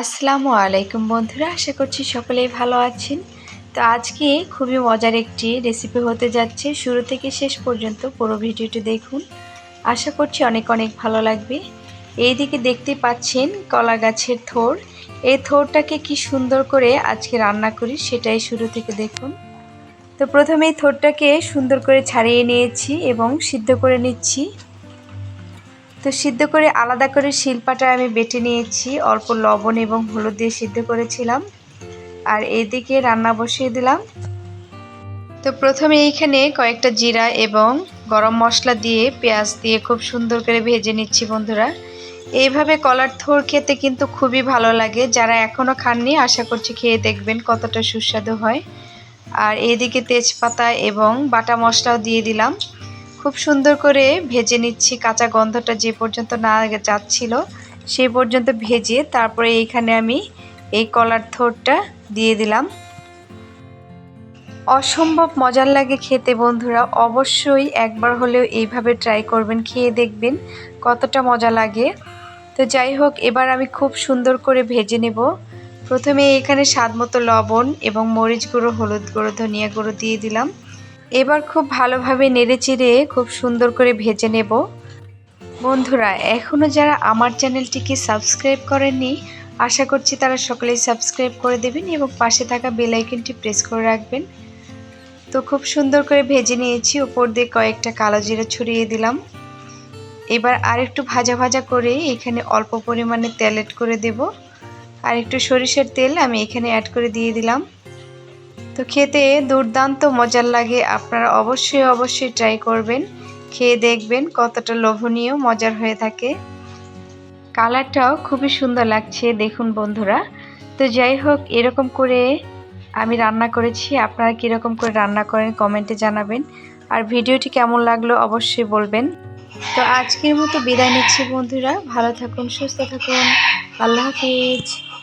আসসালামু আলাইকুম বন্ধুরা, আশা করছি সকলেই ভালো আছেন। তো আজকে খুবই মজার একটি রেসিপি হতে যাচ্ছে। শুরু থেকে শেষ পর্যন্ত পুরো ভিডিওটি দেখুন। আশা করছি অনেক অনেক ভালো লাগবে। এইদিকে দেখতে পাচ্ছেন কলা গাছের থোর এই থোরটাকে কি সুন্দর করে আজকে রান্না করি সেটাই শুরু থেকে দেখুন। তো প্রথমে এই থোরটাকে সুন্দর করে ছাড়িয়ে নিয়েছি এবং সিদ্ধ করে নিচ্ছি। তো সিদ্ধ করে আলাদা করে শিল্পাটা আমি বেটে নিয়েছি। অল্প লবণ এবং হলুদ দিয়ে সিদ্ধ করেছিলাম। আর এইদিকে রান্না বসিয়ে দিলাম। তো প্রথমে এইখানে কয়েকটা জিরা এবং গরম মশলা দিয়ে পেঁয়াজ দিয়ে খুব সুন্দর করে ভেজে নিচ্ছি বন্ধুরা। এইভাবে কলার থোর খেতে কিন্তু খুবই ভালো লাগে। যারা এখনও খাননি, আশা করছি খেয়ে দেখবেন কতটা সুস্বাদু হয়। আর এদিকে তেজপাতা এবং বাটা মশলাও দিয়ে দিলাম। খুব সুন্দর করে ভেজে নিচ্ছি, কাঁচা গন্ধটা যে পর্যন্ত না যাচ্ছিল সেই পর্যন্ত ভেজে তারপরে এইখানে আমি এই কলার থোরটা দিয়ে দিলাম। অসম্ভব মজার লাগে খেতে বন্ধুরা, অবশ্যই একবার হলেও এইভাবে ট্রাই করবেন, খেয়ে দেখবেন কতটা মজা লাগে। তো যাই হোক, এবার আমি খুব সুন্দর করে ভেজে নেব। প্রথমে এখানে স্বাদ মতো লবণ এবং মরিচ গুঁড়ো, হলুদ গুঁড়ো, ধনিয়া গুঁড়ো দিয়ে দিলাম। এবার খুব ভালোভাবে নেড়ে চিড়ে খুব সুন্দর করে ভেজে নেব। বন্ধুরা এখনও যারা আমার চ্যানেলটিকে সাবস্ক্রাইব করেননি, আশা করছি তারা সকলেই সাবস্ক্রাইব করে দেবেন এবং পাশে থাকা বেলাইকনটি প্রেস করে রাখবেন। তো খুব সুন্দর করে ভেজে নিয়েছি উপর দিয়ে কয়েকটা কালো জিরা ছড়িয়ে দিলাম। এবার আর একটু ভাজা ভাজা করে এখানে অল্প পরিমাণে তেল অ্যাড করে দেব। আর একটু সরিষার তেল আমি এখানে অ্যাড করে দিয়ে দিলাম। তো খেতে দুর্দান্ত মজার লাগে, আপনারা অবশ্যই অবশ্যই ট্রাই করবেন। খেয়ে দেখবেন কতটা লোভনীয়, মজার হয়ে থাকে। কালারটাও খুবই সুন্দর লাগছে, দেখুন বন্ধুরা। তো যাই হোক, এরকম করে আমি রান্না করেছি। আপনারা কীরকম করে রান্না করেন কমেন্টে জানাবেন। আর ভিডিওটি কেমন লাগল অবশ্যই বলবেন। তো আজকের মতো বিদায় নিচ্ছি বন্ধুরা। ভালো থাকুন, সুস্থ থাকুন। আল্লাহ হাফিজ।